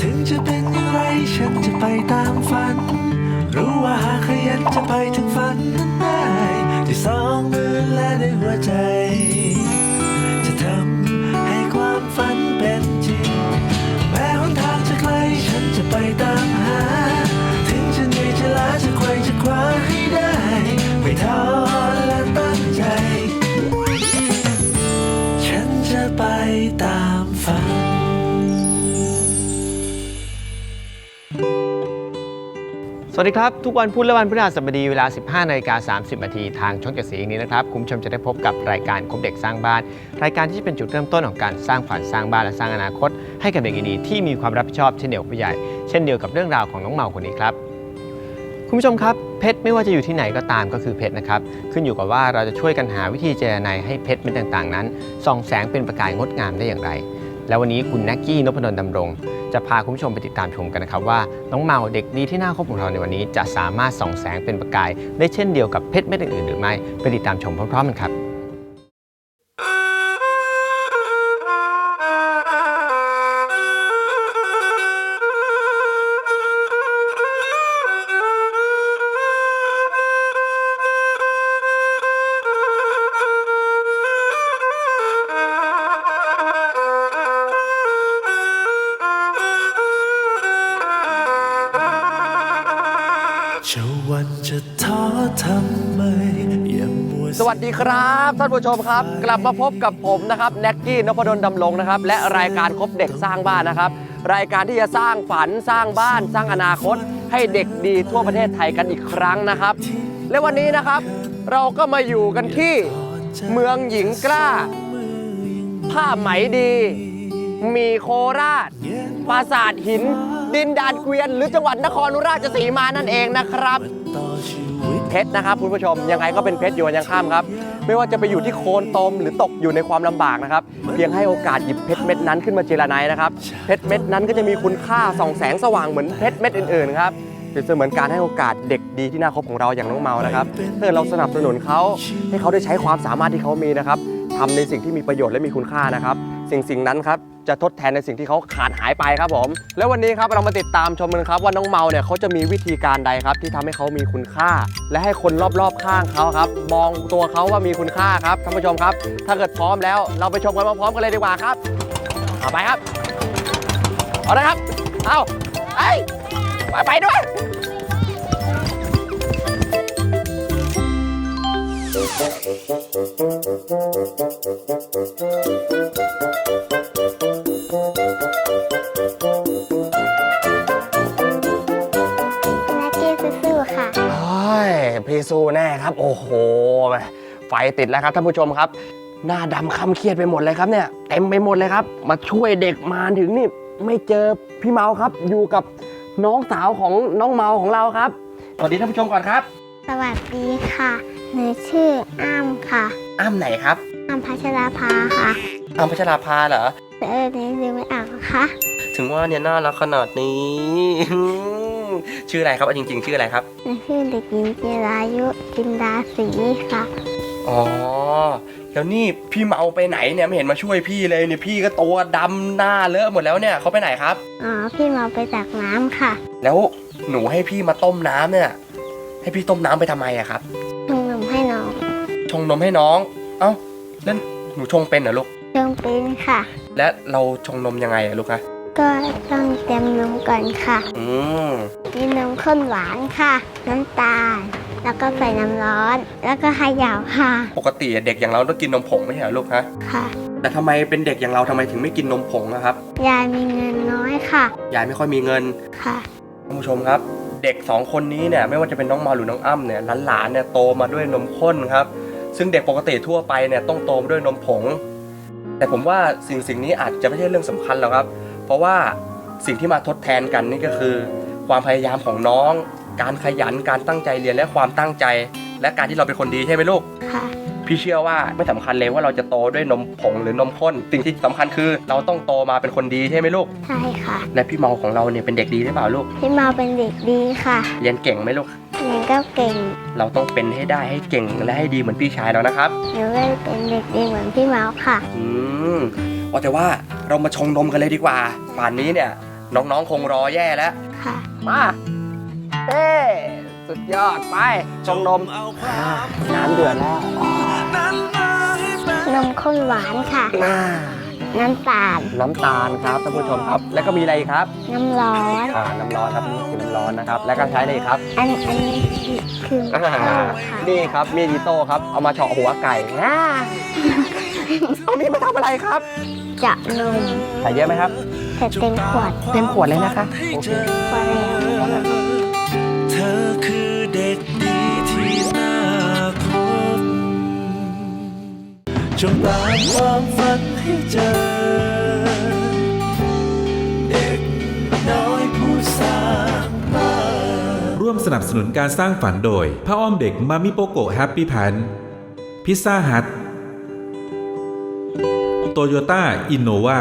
ถึงจะเป็นอย่างไรฉันจะไปตาม วัสดีครับ ทุกวันพุธและวันพฤหัสบดีเวลา 15นาฬิกา30นาทีทางช่องเจ็ดสีอย่างนี้นะครับ คุณผู้ชมจะได้พบกับรายการคบเด็กสร้างบ้าน รายการที่จะเป็นจุดเริ่มต้นของการสร้างฝันสร้างบ้านและสร้างอนาคต ให้กับเด็กดีๆที่มีความรับผิดชอบเช่นเดียวกับผู้ใหญ่ เช่นเดียวกับเรื่องราวของน้องเมาคนนี้ครับคุณผู้ชมครับเพชรไม่ว่าจะอยู่ที่ไหนก็ตามก็คือเพชรนะครับขึ้นอยู่กับว่าเราจะช่วยกันหาวิธีเจรไนให้เพชรเม็ดต่างๆ นั้นส่องแสงเป็นประกายงดงามได้อย่างไร แล้ววันนี้คุณแน็กกี้นพดลดำรง จะพาคุณผู้ชมไปติดตามชมกันนะครับว่า น้องเมาเด็กดีที่น่าคบของเราในวันนี้ จะสามารถส่องแสงเป็นประกาย ได้เช่นเดียวกับเพชรเม็ดอื่นๆหรือไม่ไปติดตามชมพร้อมๆกันครับ ดีครับท่านผู้ชมครับ กลับมาพบกับผมนะครับแน็กกี้นพดลดำรงนะครับ และรายการคบเด็กสร้างบ้านนะครับ รายการที่จะสร้างฝันสร้างบ้าน สร้างอนาคต ให้เด็กดีทั่วประเทศไทยกันอีกครั้งนะครับ และวันนี้นะครับ เราก็มาอยู่กันที่เมืองหญิงกล้า ผ้าไหมดี มีโคราชปราสาทหิน ดินดานเกวียน หรือจังหวัดนครราชสีมานั่นเองนะครับ เพชรนะครับคุณผู้ชมยังไงก็เป็นเพชรอยู่วันยังข้ามครับ ไม่ว่าจะไปอยู่ที่โคนตมหรือตกอยู่ในความลำบากนะครับเพียงให้โอกาสหยิบเพชรเม็ดนั้นขึ้นมาเจรไนายนะครับเพชรเม็ดนั้นก็จะมีคุณค่าส่องแสงสว่างเหมือนเพชรเม็ดอื่นๆครับเปรียบเสมือนการให้โอกาสเด็กดีที่น่าคบของเราอย่างน้องเมานะครับถ้าเกิดเราสนับสนุนเขาให้เขาได้ใช้ความสามารถที่เขามีนะครับทำในสิ่งที่มีประโยชน์และมีคุณค่านะครับ สิ่งสิ่งนั้นครับ จะทดแทนในสิ่งที่เขาขาดหายไปครับผม แล้ววันนี้ครับเรามาติดตามชมกันครับว่าน้องเมาเนี่ยเขาจะมีวิธีการใดครับ ที่ทำให้เขามีคุณค่า และให้คนรอบๆข้างเขาครับมองตัวเขาว่ามีคุณค่าครับท่านผู้ชมครับ ถ้าเกิดพร้อมแล้วเราไปชมกันพร้อมๆกันเลยดีกว่าครับเอาไปครับเอาละครับเอาไอ้ไปไปด้วย นักกี้สู้ๆค่ะ โอ้ยพี่สู้แน่ครับ โอ้โห ไฟติดแล้วครับท่านผู้ชมครับ หน้าดำคำเครียดไปหมดเลยครับเนี่ย เต็มไปหมดเลยครับ มาช่วยเด็กมาถึงนี่ไม่เจอพี่เมาครับ อยู่กับน้องสาวของน้องเมาของเราครับ สวัสดีท่านผู้ชมก่อนครับ สวัสดีค่ะหนูชื่ออ้ามค่ะ อ้ำไหนครับอ้ามพัชราภาค่ะอ้ำพัชราภาเหรอ เออนี่ดูไม่ออกค่ะถึงว่าเนี่ยน่ารักขนาดนี้ ชื่ออะไรครับเอาจริง ๆ ชื่ออะไรครับหนูชื่อเด็กหญิงจิรายุจินดาศรีค่ะ อ๋อ แล้วนี่พี่เมาไปไหนเนี่ยไม่เห็นมาช่วยพี่เลยเนี่ยพี่ก็ตัวดำหน้าเลอะหมดแล้วเนี่ยเขาไปไหนครับ อ๋อ พี่มาไปตักน้ำค่ะแล้วหนูให้พี่มาต้มน้ำเนี่ย ให้พี่ต้มน้ำไปทำไมอะครับ ชงนมให้น้องชงนมให้น้อง เอ้าแล้วหนูชงเป็นเหรอลูก ชงเป็นค่ะ และเราชงนมยังไงอะลูกนะก็ต้องเตรียมนมก่อนค่ะอืมมีนมข้นหวานค่ะ น้ำตาล แล้วก็ใส่น้ำร้อน แล้วก็เขย่าค่ะ ปกติเด็กอย่างเราต้องกินนมผงไม่ใช่เหรอลูกฮะค่ะ แต่ทำไมเป็นเด็กอย่างเราทำไมถึงไม่กินนมผงนะครับยายมีเงินน้อยค่ะ ยายไม่ค่อยมีเงิน ค่ะ ท่านผู้ชมครับ เด็กสองคนนี้เนี่ยไม่ว่าจะเป็นน้องเมาหรือน้องอ้ำเนี่ยหลานๆเนี่ยโตมาด้วยนมข้นครับ ซึ่งเด็กปกติทั่วไปเนี่ยต้องโตมาด้วยนมผง แต่ผมว่าสิ่งสิ่งนี้อาจจะไม่ใช่เรื่องสำคัญหรอกครับ เพราะว่าสิ่งที่มาทดแทนกันนี่ก็คือ ความพยายามของน้อง การขยันการตั้งใจเรียนและความตั้งใจ และการที่เราเป็นคนดีใช่ไหมลูกค่ะพี่เชื่อว่าไม่สำคัญเลยว่าเราจะโตด้วยนมผงหรือนมข้นสิ่งที่สำคัญคือเราต้องโตมาเป็นคนดีใช่ไหมลูกใช่ค่ะ และพี่เมาของเราเนี่ยเป็นเด็กดีหรือเปล่าลูกพี่มาเป็นเด็กดีค่ะ เรียนเก่งไหมลูก เรียนก็เก่ง เราต้องเป็นให้ได้ให้เก่งและให้ดีเหมือนพี่ชายเรานะครับหนูก็เป็นเด็กดีเหมือนพี่เมาส์ค่ะ อืมว่าแต่ว่าเรามาชงนมกันเลยดีกว่าป่านนี้เนี่ยน้องๆคงรอแย่แล้ว ค่ะ มาเต้สุดยอดไปชงนมอ่าน้ำเดือดแล้วนมข้นหวานค่ะ อ่าน้ำตาล น้ำตาลครับท่านผู้ชมครับ แล้วก็มีอะไรอีกครับน้ำร้อน อ่าน้ำร้อนครับนี่คือน้ำ ร้อนนะครับ แล้วก็ใช้อะไรอีกครับอันอันนี้คืออ่าข้าวค่ะนี่ครับมีดอิโต้ครับ เอามาเฉาะหัวไก่อ่าเอามีดมาทำอะไรครับจะนมใส่เยอะไหมครับแต่เต็มขวดเต็มขวดเลยนะคะโอเคพอแล้วเธอคือเด็กดีที่น่าคบจงตามความฝันให้เจอ ร่วมสนับสนุนการสร้างฝันโดยผ้าอ้อมเด็กมามิโปโกแฮปปี้พันพิซซ่าฮัทโตโยต้าอินโนวา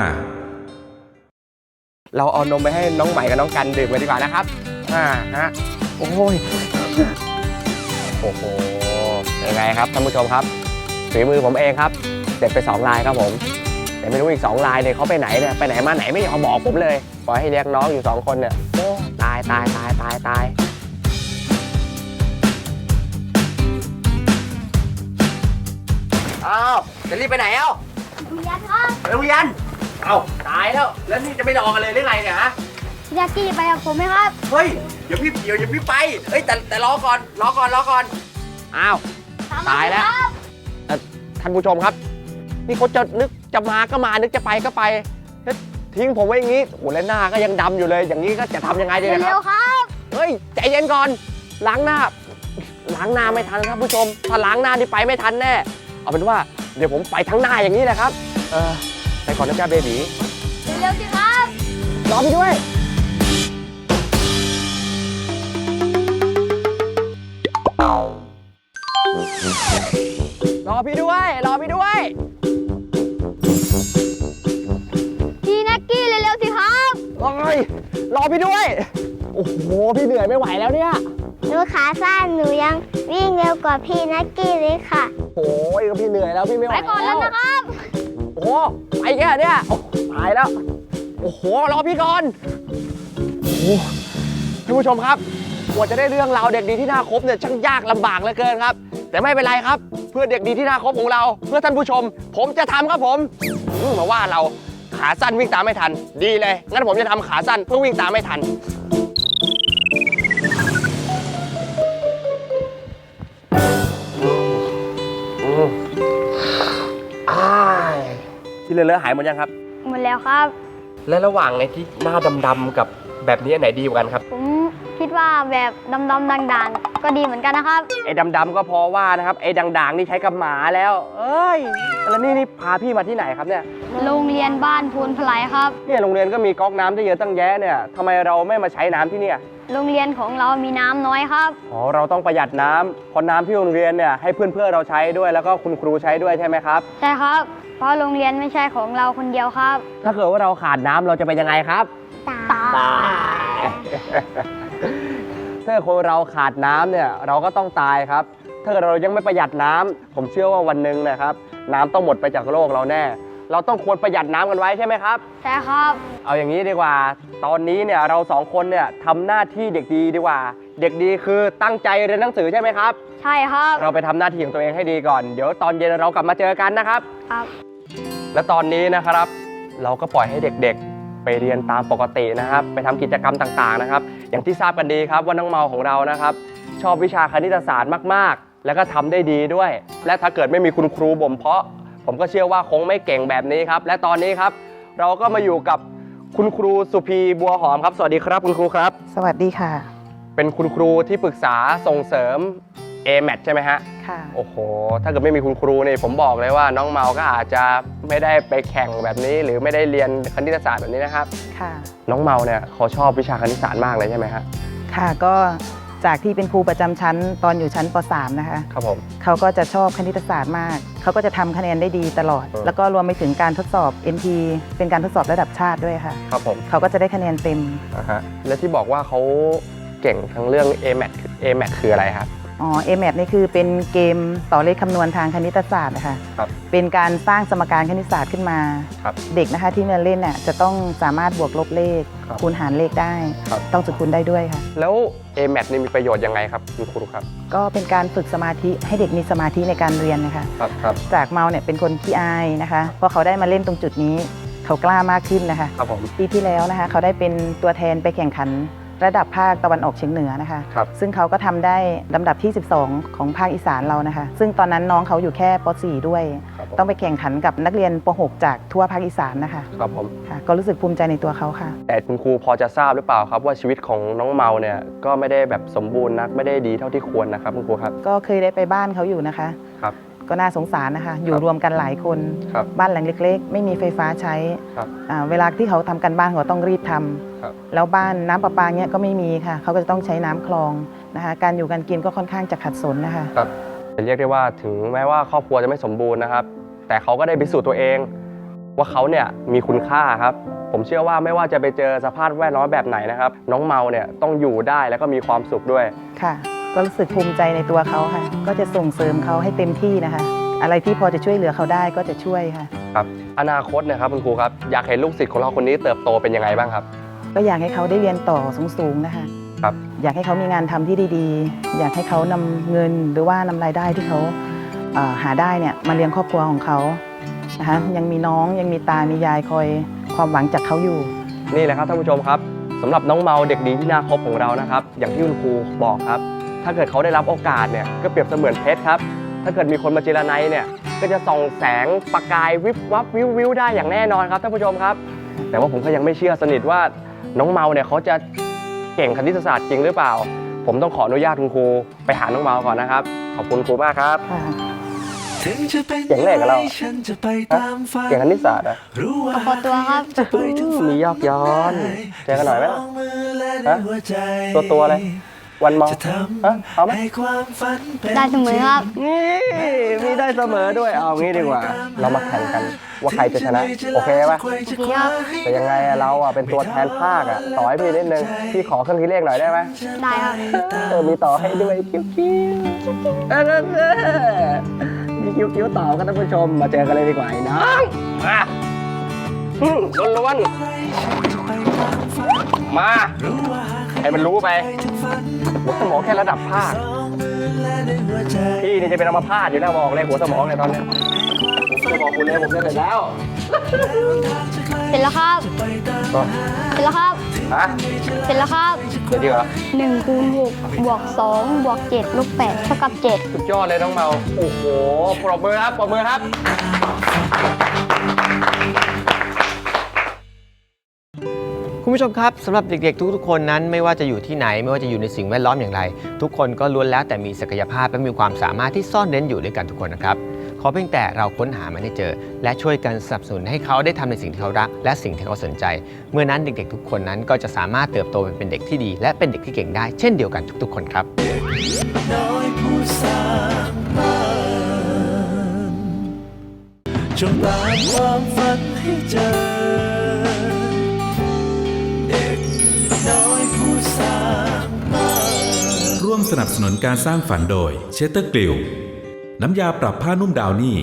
เราเอานมไปให้น้องใหม่กับน้องกันดื่มกันดีกว่านะครับ อ่าฮะ โอ้ย โอ้โห ยังไงครับท่านผู้ชมครับฝีมือผมเองครับเสร็จไป 2 ลายครับผม แต่ไม่รู้อีก 2 ลายเนี่ยเขาไปไหนเนี่ย ไปไหนมาไหนไม่ยอมบอกผมเลย ปล่อยให้เลี้ยงน้องอยู่ 2 คนเนี่ย โอ้ ตายตายตายตายตาย อ้าวจะรีบไปไหนเอ้ายันครับไปโรงเรียนเอ้าตายแล้ว แล้วนี่จะไม่รอกันเลยหรือไงเนี่ยฮะยากี้ไปกับผมไหมครับ เฮ้ยเดี๋ยวพี่เดี๋ยวเดี๋ยวพี่ไป เฮ้ยแต่แต่รอก่อน รอก่อน รอก่อน อ้าว ตายแล้ว เอ่อท่านผู้ชมครับ นี่เขาจะนึกจะมาก็มานึกจะไปก็ไปเฮ้ยทิ้งผมไว้อย่างนี้โอ้โหแล้วหน้าก็ยังดำอยู่เลย อย่างนี้ก็จะทำยังไงดีนะคเร็รัวบๆครับเฮ้ยใจเย็นก่อนล้างหน้าล้างหน้าไม่ทันครับผู้ชม ถ้าล้างหน้านี่ไปไม่ทันแน่ เอาเป็นว่าเดี๋ยวผมไปทั้งหน้าอย่างนี้แหละครับ เออไปก่อนนะจ้าเบบีเร็วๆสิครับ รอพี่ด้วย รอพี่ด้วย รอพี่ด้วย พี่นักกี้เร็วๆสิครับโอ้ยรอพี่ด้วย โอ้โห พี่เหนื่อยไม่ไหวแล้วเนี่ย หนูขาสั้นหนูยังวิ่งเร็วกว่าพี่นักกี้เลยค่ะ โอ้ยก็พี่เหนื่อยแล้วพี่ไม่ไหวไปก่อนแล้วนะครับ โอ้โหไปแค่เนี่ยโอ้ตายแล้ว โอ้โหรอพี่ก่อนโอ้โหท่านผู้ชมครับกว่าจะได้เรื่องราวเด็กดีที่น่าคบเนี่ยช่างยากลำบากเหลือเกินครับ แต่ไม่เป็นไรครับ เพื่อเด็กดีที่น่าคบของเรา เพื่อท่านผู้ชม ผมจะทำครับผมอืมมาว่าเราขาสั้นวิ่งตามไม่ทัน ดีเลยงั้นผมจะทำขาสั้นเพื่อวิ่งตามไม่ทัน ที่เลอะๆหายหมดยังครับ หมดแล้วครับ และระหว่างในที่หน้าดำๆกับแบบนี้อันไหนดีกว่ากันครับ ผมคิดว่าแบบดำๆด่างๆ ก็ดีเหมือนกันนะครับ ไอ้ดำๆก็พอว่านะครับไอ้ด่างๆนี่ใช้กับหมาแล้ว เอ้ยแล้วนี่นี่พาพี่มาที่ไหนครับเนี่ยโรงเรียนบ้านพูนพลายครับ เนี่ยโรงเรียนก็มีก๊อกน้ำที่เยอะตั้งแยะเนี่ยทำไมเราไม่มาใช้น้ำที่เนี่ย โรงเรียนของเรามีน้ำน้อยครับ อ๋อเราต้องประหยัดน้ำเพราะน้ำที่โรงเรียนเนี่ยให้เพื่อนๆเราใช้ด้วยแล้วก็คุณครูใช้ด้วยใช่ไหมครับใช่ครับ เพราะโรงเรียนไม่ใช่ของเราคนเดียวครับ ถ้าเกิดว่าเราขาดน้ำเราจะเป็นยังไงครับ ตาตายถ้าคนเราขาดน้ำเนี่ยเราก็ต้องตายครับ ถ้าเกิดเรายังไม่ประหยัดน้ำผมเชื่อว่าวันหนึ่งนะครับ น้ำต้องหมดไปจากโลกเราแน่ เราต้องควรประหยัดน้ำกันไว้ใช่ไหมครับ ใช่ครับเอาอย่างนี้ดีกว่า ตอนนี้เนี่ยเราสองคนเนี่ยทำหน้าที่เด็กดีดีกว่า เด็กดีคือตั้งใจเรียนหนังสือใช่ไหมครับ ใช่ครับเราไปทำหน้าที่ของตัวเองให้ดีก่อน เดี๋ยวตอนเย็นเรากลับมาเจอกันนะครับ ครับ และตอนนี้นะครับ เราก็ปล่อยให้เด็กๆ ไปเรียนตามปกตินะครับ ไปทำกิจกรรมต่างๆนะครับ อย่างที่ทราบกันดีครับว่าน้องเมาของเรานะครับ ชอบวิชาคณิตศาสตร์มากๆ แล้วก็ทำได้ดีด้วย และถ้าเกิดไม่มีคุณครูบ่มเพาะ ผมก็เชื่อว่าคงไม่เก่งแบบนี้ครับ และตอนนี้ครับ เราก็มาอยู่กับคุณครูสุพีบัวหอมครับ สวัสดีครับคุณครูครับ สวัสดีค่ะ เป็นคุณครูที่ปรึกษาส่งเสริม a m a t ใช่ไหมฮะ ค่ะ โอ้โห ถ้าเกิดไม่มีคุณครูเนี่ยผมบอกเลยว่าน้องเมาก็อาจจะไม่ได้ไปแข่งแบบนี้ หรือไม่ได้เรียนคณิตศาสตร์แบบนี้นะครับ ค่ะ น้องเมาเนี่ยเขาชอบวิชาคณิตศาสตร์มากเลยใช่ไหมฮะ ค่ะ ก็ จากที่เป็นครูประจำชั้นตอนอยู่ชั้นป .3 นะคะ ครับผม เขาก็จะชอบคณิตศาสตร์มาก เขาก็จะทำคะแนนได้ดีตลอดเออแล้วก็รวมไปถึงการทดสอบ NT เป็นการทดสอบระดับชาติด้วยค่ะ ครับผมเขาก็จะได้คะแนนเต็ม อ่าฮะและที่บอกว่าเขาเก่งทั้งเรื่อง AMAT AMAT คืออะไรครับ อ๋อ AMAT นี่คือเป็นเกมต่อเลขคำนวณทางคณิตศาสตร์นะคะครับเป็นการสร้างสมการคณิตศาสตร์ขึ้นมา ครับเด็กนะคะที่มาเล่นน่ะจะต้องสามารถบวกลบเลขครับคูณหารเลขได้ ครับ ต้องสุดคูณได้ด้วยค่ะ แล้ว AMAT นี่มีประโยชน์ยังไงครับคุณครูครับก็เป็นการฝึกสมาธิให้เด็กมีสมาธิในการเรียนนะคะ ครับครับจากเมาเนี่ยเป็นคนขี้อายนะคะพอเขาได้มาเล่นตรงจุดนี้ เขากล้ามากขึ้นนะคะ ครับผม ปีที่แล้วนะคะ เขาได้เป็นตัวแทนไปแข่งขัน ระดับภาคตะวันออกเฉียงเหนือนะคะ ครับ ซึ่งเขาก็ทำได้ลำดับที่ 12 ของภาคอีสานเรานะคะ ซึ่งตอนนั้นน้องเขาอยู่แค่ป .4 ด้วย ครับผมต้องไปแข่งขันกับนักเรียนป .6 จากทั่วภาคอีสานนะคะครับผมค่ะ ก็รู้สึกภูมิใจในตัวเขาค่ะ แต่คุณครูพอจะทราบหรือเปล่าครับว่าชีวิตของน้องเมาเนี่ยก็ไม่ได้แบบสมบูรณ์นักไม่ได้ดีเท่าที่ควรนะครับคุณครูครับ ก็เคยได้ไปบ้านเขาอยู่นะคะ ครับก็น่าสงสารนะคะ อยู่รวมกันหลายคนครับบ้านหลังเล็ก ๆ ไม่มีไฟฟ้าใช้ครับ อ่าเวลาที่เขาทำกันบ้านเขาต้องรีบทำครับ แล้วบ้านน้ำประปาเนี้ยก็ไม่มีค่ะเขาก็จะต้องใช้น้ำคลองนะคะการอยู่การกินก็ค่อนข้างจะขัดสนนะคะครับเรียกได้ว่าถึงแม้ว่าครอบครัวจะไม่สมบูรณ์นะครับ แต่เขาก็ได้พิสูจน์ตัวเอง ว่าเขาเนี่ยมีคุณค่าครับ ผมเชื่อว่าไม่ว่าจะไปเจอสภาพแวดล้อมแบบไหนนะครับ น้องเมาเนี่ยต้องอยู่ได้แล้วก็มีความสุขด้วยค่ะ ก็รู้สึกภูมิใจในตัวเขาค่ะ ก็จะส่งเสริมเขาให้เต็มที่นะคะ อะไรที่พอจะช่วยเหลือเขาได้ก็จะช่วยค่ะครับอนาคตเนะครับคุณครูครับอยากเห็นลูกศิษย์ของเราคนนี้เติบโตเป็นยังไงบ้างครับ ก็อยากให้เขาได้เรียนต่อสูงๆนะคะครับอยากให้เขามีงานทำที่ดีๆ อยากให้เขานำเงินหรือว่านำรายได้ที่เขาเอ่อหาได้เนี่ยมาเลี้ยงครอบครัวของเขานะคะยังมีน้องยังมีตา มียายคอยความหวังจากเขาอยู่ นี่แหละครับท่านผู้ชมครับสำหรับน้องเมาเด็กดีที่น่าคบของเรานะครับ อย่างที่คุณครูบอกครับ ถ้าเกิดเขาได้รับโอกาสเนี่ยก็เปรียบเสมือนเพชรครับ ถ้าเกิดมีคนมาเจรไนเนี่ยก็จะส่องแสงประกายวิบวับวิววิวได้อย่างแน่นอนครับท่านผู้ชมครับ แต่ว่าผมก็ยังไม่เชื่อสนิทว่า น้องเมาเนี่ยเขาจะเก่งคณิตศาสตร์จริงหรือเปล่า ผมต้องขออนุญาตคุณครูไปหาน้องเมาก่อนนะครับ ขอบคุณครูมากครับค่ะถึงจะเป็นเสียงแรกกับเรายังไงฉันจะไปตามฝันเก่งคณิตศาสตร์อะรู้ว่าขอตัวครับจะไปถึงฝันมียอกย้อน เจอกันหน่อยไหมล่ะสงมือและในฮะหัวใจตัวตัวเลย วันมอจะทฮะเอาไหมำให้ความฝันเป็นได้เสมอครับนี่มีได้เสมอด้วยเอางี้ดีกว่า เรามาแข่งกันว่าใครจะชนะโอเคปะโอเคครับแต่ยังไงอะเราอะเป็นตัวแทนภาคอะต่อให้พี่นิดนึงพี่ขอเครื่องคิดเลขหน่อยได้ไหมได้ครับเออมีต่อให้ด้วยคิ้วคิ้วเออเออเออมีคิ้วคิ้วต่อกันท่านผู้ชมมาเจอกันเลยดีกว่าไอ้น้องมาอืมล้วนๆมา ให้มันรู้ไปหัวสมองแค่ระดับภาคพี่นี่จะเป็นอัมพาตอยู่แล้วบอกเลยหัวสมองเลยตอนเนี้ยผมจะบอกคุณเลยผมจะเสร็จแล้วเสร็จแล้วครับก็เสร็จแล้วครับฮะเสร็จแล้วครับเดี๋ยวดีกว่า1คูณ6บวก2บวก7ลบ8เท่ากับ7สุดยอดเลยน้องเมา โอ้โหปรบมือครับปรบมือครับ คุณผู้ชมครับสำหรับเด็กๆ ทุกๆ คนนั้นไม่ว่าจะอยู่ที่ไหน ไม่ว่าจะอยู่ในสิ่งแวดล้อมอย่างไร ทุกคนก็ล้วนแล้วแต่มีศักยภาพและมีความสามารถที่ซ่อนเร้นอยู่ด้วยกันทุกคนนะครับขอเพียงแต่เราค้นหามันให้เจอ และช่วยกันสนับสนุนให้เขาได้ทำในสิ่งที่เขารัก และสิ่งที่เขาสนใจ เมื่อนั้นเด็กๆ ทุกคนนั้นก็จะสามารถเติบโตเป็นเด็กที่ดี และเป็นเด็กที่เก่งได้เช่นเดียวกันทุก ๆ คนครับน้อยผู้สร้างบ้านจงตามความฝันให้เจอ ร่วมสนับสนุนการสร้างฝันโดยเชสเตอร์กลิวน้ำยาปรับผ้านุ่มดาวนี่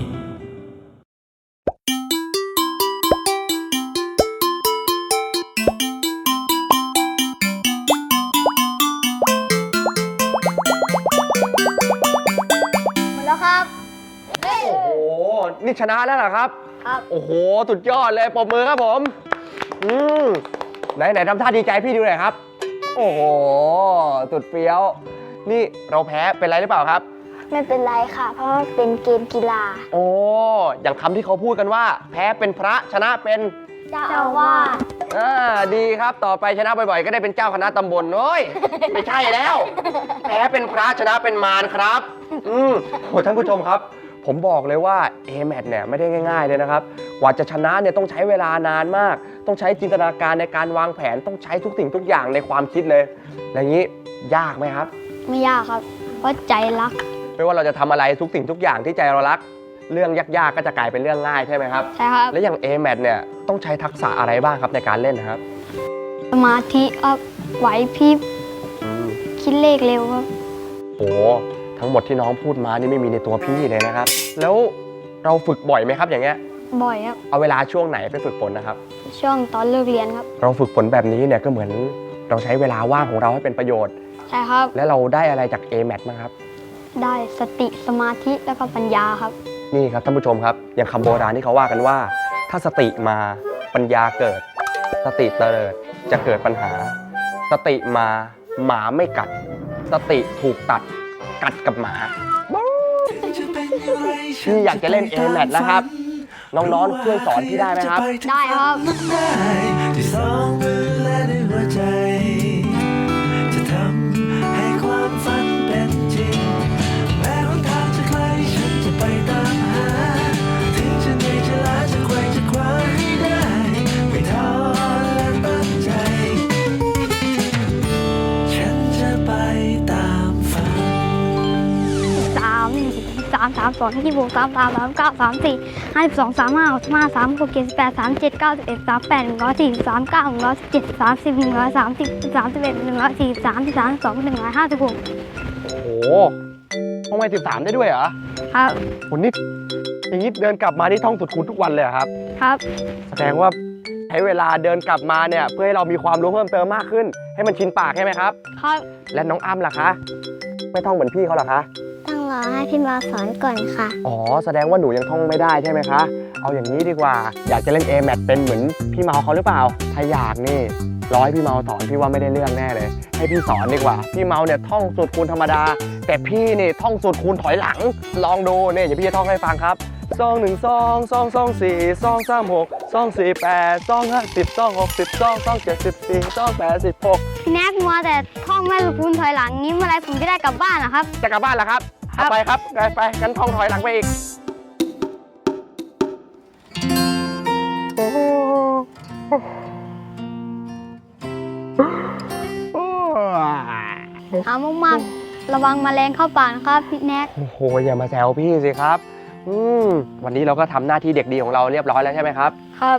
หมดแล้วครับ โอ้โห นี่ชนะแล้วเหรอครับ ครับ โอ้โห สุดยอดเลย ปรบมือครับผม อืม ไหนไหนทำท่าดีใจพี่ดูหน่อยครับ โอ้โห สุดเฟี้ยว นี่เราแพ้เป็นไรหรือเปล่าครับ ไม่เป็นไรค่ะ เพราะว่าเป็นเกมกีฬา โอ้อย่างคำที่เขาพูดกันว่า แพ้เป็นพระชนะเป็นเจ้าอาวาสอ่าดีครับต่อไปชนะบ่อยๆ ก็ได้เป็นเจ้าคณะตำบลโอ้ยไม่ใช่แล้ว แพ้เป็นพระชนะเป็นมารครับ อืมโหท่านผู้ชมครับ ผมบอกเลยว่า a m a t เนี่ยไม่ได้ง่าย ๆ เลยนะครับ กว่าจะชนะเนี่ยต้องใช้เวลานานมาก ต้องใช้จินตนาการในการวางแผนต้องใช้ทุกสิ่งทุกอย่างในความคิดเลย อย่างนี้ยากไหมครับ ไม่ยากครับ เพราะใจรัก ไม่ว่าเราจะทำอะไรทุกสิ่งทุกอย่างที่ใจเรารัก เรื่องยากๆก็จะกลายเป็นเรื่องง่ายใช่ไหมครับ ใช่ครับ และอย่าง a m a t เนี่ยต้องใช้ทักษะอะไรบ้างครับในการเล่นนะครับสมาธิครับไหวพริบอืมคิดเลขเร็วครับโอ้ทั้งหมดที่น้องพูดมานี่ไม่มีในตัวพี่เลยนะครับ แล้วเราฝึกบ่อยไหมครับอย่างเงี้ยบ่อยครับ เอาเวลาช่วงไหนไปฝึกฝนนะครับ ช่วงตอนเลิกเรียนครับ เราฝึกฝนแบบนี้เนี่ยก็เหมือนเราใช้เวลาว่างของเราให้เป็นประโยชน์ ใช่ครับ และเราได้อะไรจาก a m a t บ้างครับ ได้สติสมาธิแล้วก็ปัญญาครับ นี่ครับท่านผู้ชมครับ อย่างคำโบราณที่เขาว่ากันว่า ถ้าสติมาปัญญาเกิด สติเตลิดจะเกิดปัญหา สติมาหมาไม่กัด สติถูกตัดกัดกับหมาพี่อยากจะเล่น A-Mat นะครับ น้องๆช่วยสอนพี่ได้ไหมครับ ได้ครับามสามสองที่สิบวกสามสามสามเก้าสามสี่ห้าสิบสองสามห้าสิบห้าสามหกเจ็ดสิบแปดสามเจ็ดเก้าสิบเอ็ดสามแปดหนึ่งร้อยสี่สามเก้าหนึ่งร้อยสิบเจ็ดสามสิบหนึ่งร้อยสามสิบสามสิบเอ็ดหนึ่งร้อยสี่สามสิบสามสองหนึ่งร้อยห้าสิบหกโอ้โหท่องไปสิบสามได้ด้วยเหรอครับคนนี้อย่างนี้เดินกลับมาที่ท่องสุดคูณทุกวันเลยเหรอครับ ครับ แสดงว่าใช้เวลาเดินกลับมาเนี่ย เพื่อให้เรามีความรู้เพิ่มเติมมากขึ้น ให้มันชินปากใช่ไหมครับ ครับ และน้องอ้ำล่ะคะ ไม่ท่องเหมือนพี่เขาเหรอคะ รอให้พี่มาสอนก่อนค่ะ อ๋อ แสดงว่าหนูยังท่องไม่ได้ใช่ไหมคะ เอาอย่างนี้ดีกว่า อยากจะเล่น A m a t เป็นเหมือนพี่เมาเขาหรือเปล่า ถ้าอยากนี่ร้อยพี่เมาสอนพี่ว่าไม่ได้เรื่องแน่เลย ให้พี่สอนดีกว่า พี่เมาเนี่ยท่องสูตรคูณธรรมดา แต่พี่นี่ท่องสูตรคูณถอยหลัง ลองดูเนี่ยเดี๋ยวพี่จะท่องให้ฟังครับซองหนึ่งซองซองซองสี่ซองสามหกซองสี่แปดซองห้าสิบซองหกสิบซองซองเจ็ดสิบสี่ซองแปดสิบหกพี่แน็กมัวแต่ท่องแม่ลูกพูนถอยหลังนี้เมื่อไรผมจะได้กลับบ้านนะครับ จะกลับบ้านแล้วครับครับ เอาไปครับไปไปกันท่องถอยหลังไปอีก หามมากๆระวังแมลงเข้าปากนะครับพี่แน็กโอ้โหอย่ามาแซวพี่สิครับ อืมวันนี้เราก็ทำหน้าที่เด็กดีของเราเรียบร้อยแล้วใช่ไหมครับ ครับ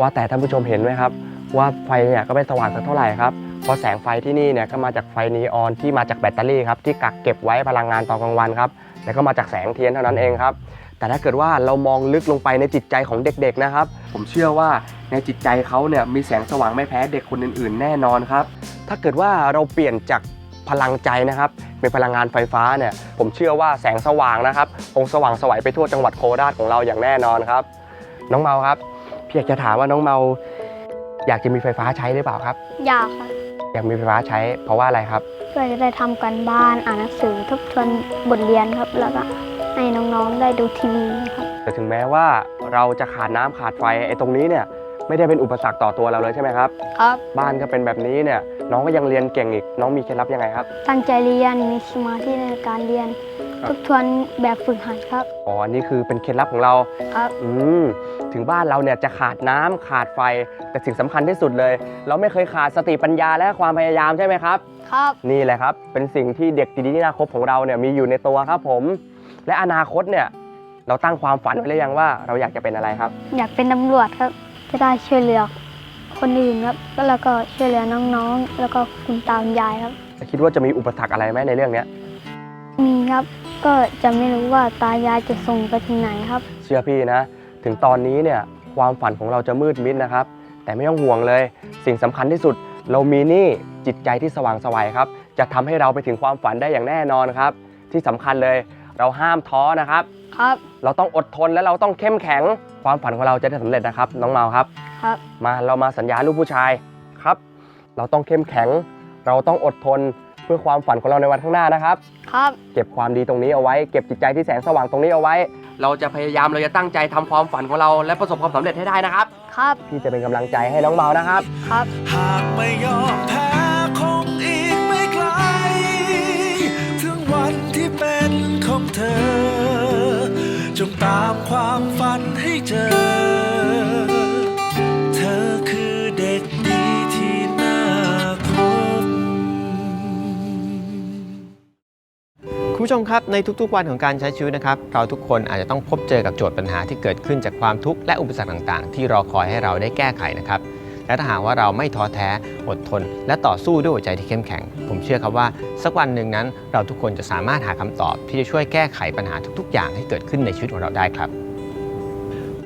ว่าแต่ท่านผู้ชมเห็นไหมครับ ว่าไฟเนี่ยก็ไม่สว่างสักเท่าไหร่ครับเพ ราะแสงไฟที่นี่เนี่ยก็มาจากไฟนีออนที่มาจากแบตเตอรี่ครับที่กักเก็บไว้พลังงานตอนกลางวันครับแล้วก็มาจากแสงเทียนเท่านั้นเองครับ แต่ถ้าเกิดว่าเรามองลึกลงไปในจิตใจของเด็กๆนะครับ ผมเชื่อว่าในจิตใจเขาเนี่ยมีแสงสว่างไม่แพ้เด็กคนอื่นๆ แน่นอนครับ ถ้าเกิดว่าเราเปลี่ยนจากพลังใจนะครับเป็นพลังงานไฟฟ้าเนี่ยผมเชื่อว่าแสงสว่างนะครับคงสว่างสวัยไปทั่วจังหวัดโคราชของเราอย่างแน่นอนครับ น้องเมาครับพี่อยากจะถามว่าน้องเมา อยากจะมีไฟฟ้าใช้หรือเปล่าครับ อยากค่ะ อยากมีไฟฟ้าใช้เพราะว่าอะไรครับ เพื่อจะได้ทำกันบ้านอ่านหนังสือทบทวนบทเรียนครับ แล้วก็ให้น้องๆได้ดูทีวีครับแต่ถึงแม้ว่าเราจะขาดน้ำขาดไฟไอ้ตรงนี้เนี่ยไม่ได้เป็นอุปสรรคต่อตัวเราเลยใช่ไหมครับ ครับ บ้านก็เป็นแบบนี้เนี่ยน้องก็ยังเรียนเก่งอีก น้องมีเคล็ดลับยังไงครับ ตั้งใจเรียนมีสมาธิในการเรียนครับทบทวนแบบฝึกหัดครับ อ๋ออันนี้คือเป็นเคล็ดลับของเรา ครับ อืม ถึงบ้านเราเนี่ยจะขาดน้ำขาดไฟ แต่สิ่งสำคัญที่สุดเลย เราไม่เคยขาดสติปัญญาและความพยายามใช่ไหมครับ ครับ นี่แหละครับ เป็นสิ่งที่เด็กดีๆที่น่าคบของเราเนี่ยมีอยู่ในตัวครับผม และอนาคตเนี่ยเราตั้งความฝันไว้หรือยังว่าเราอยากจะเป็นอะไรครับ อยากเป็นตำรวจครับ จะได้ช่วยเหลือคนอื่นครับแล้วก็ช่วยเหลือน้องๆ แล้วก็คุณตาคุณยายครับคิดว่าจะมีอุปสรรคอะไรไหมในเรื่องเนี้ยมีครับก็จะไม่รู้ว่าตายายจะส่งไปถึงไหนครับ เชื่อพี่นะ ถึงตอนนี้เนี่ยความฝันของเราจะมืดมิดนะครับ แต่ไม่ต้องห่วงเลย สิ่งสำคัญที่สุด เรามีนี่จิตใจที่สว่างไสวัยครับ จะทำให้เราไปถึงความฝันได้อย่างแน่นอนครับ ที่สำคัญเลยเราห้ามท้อนะครับ ครับ เราต้องอดทนและเราต้องเข้มแข็ง ความฝันของเราจะได้สำเร็จนะครับ น้องเมาครับ ครับ มาเรามาสัญญาลูกผู้ชายครับ เราต้องเข้มแข็ง เราต้องอดทนเพื่อความฝันของเราในวันข้างหน้านะครับ ครับ เก็บความดีตรงนี้เอาไว้ เก็บจิตใจที่แสงสว่างตรงนี้เอาไว้ เราจะพยายามเราจะตั้งใจทำความฝันของเราและประสบความสำเร็จให้ได้นะครับ ครับ พี่จะเป็นกำลังใจให้น้องเมานะครับ ครับ หากไม่ยอมแพ้คงอีกไม่ไกล ถึงวันที่เป็นของเธอ จงตามความฝันให้เจอ คุณผู้ชมครับในทุกๆวันของการใช้ชีวิตนะครับเราทุกคนอาจจะต้องพบเจอกับโจทย์ปัญหาที่เกิดขึ้นจากความทุกข์และอุปสรรคต่างๆ ที่รอคอยให้เราได้แก้ไขนะครับและถ้าหากว่าเราไม่ท้อแท้อดทน และต่อสู้ด้วยหัวใจที่เข้มแข็ง ผมเชื่อครับว่า สักวันหนึ่งนั้น เราทุกคนจะสามารถหาคำตอบที่จะช่วยแก้ไขปัญหาทุกๆ อย่างให้เกิดขึ้นในชีวิตของเราได้ครับ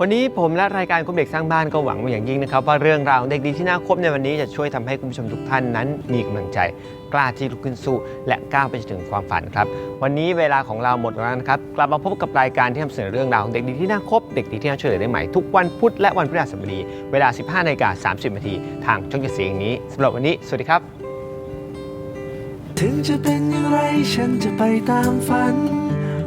วันนี้ผมและรายการคบเด็กสร้างบ้านก็หวังเป็นอย่างยิ่งนะครับ ว่าเรื่องราวของเด็กดีที่น่าคบในวันนี้จะช่วยทำให้คุณผู้ชมทุกท่านนั้น มีกำลังใจกล้าที่ลุกขึ้นสู้ และก้าวไปถึงความฝันครับ วันนี้เวลาของเราหมดแล้วนะครับ กลับมาพบกับรายการที่นำเสนอเรื่องราวของเด็กดีที่น่าคบเด็กดีที่น่าช่วยเหลือได้ใหม่ทุกวันพุธและวันพฤหัสบดี เวลา 15นาฬิกา30นาทีทางช่องเจ็ดสีอย่างนี้สำหรับวันนี้ สวัสดีครับ ถึงจะเป็นอย่างไรฉันจะไปตามฝัน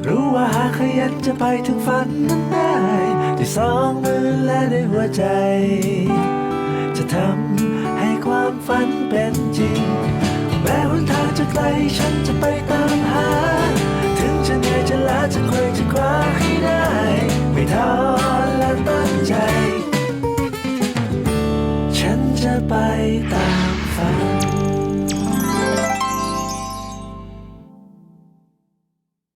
รู้ว่าหากขยันจะไปถึงฝันนั้นได้ ด้วยสองมือและด้วยหัวใจ จะทำให้ความฝันเป็นจริง แม้หนทางจะไกลฉันจะไปตามหา ถึงจะเหนื่อยจะล้าจะเคยจะคว้าให้ได้ ไม่ท้อและตั้งใจ ฉันจะไปตาม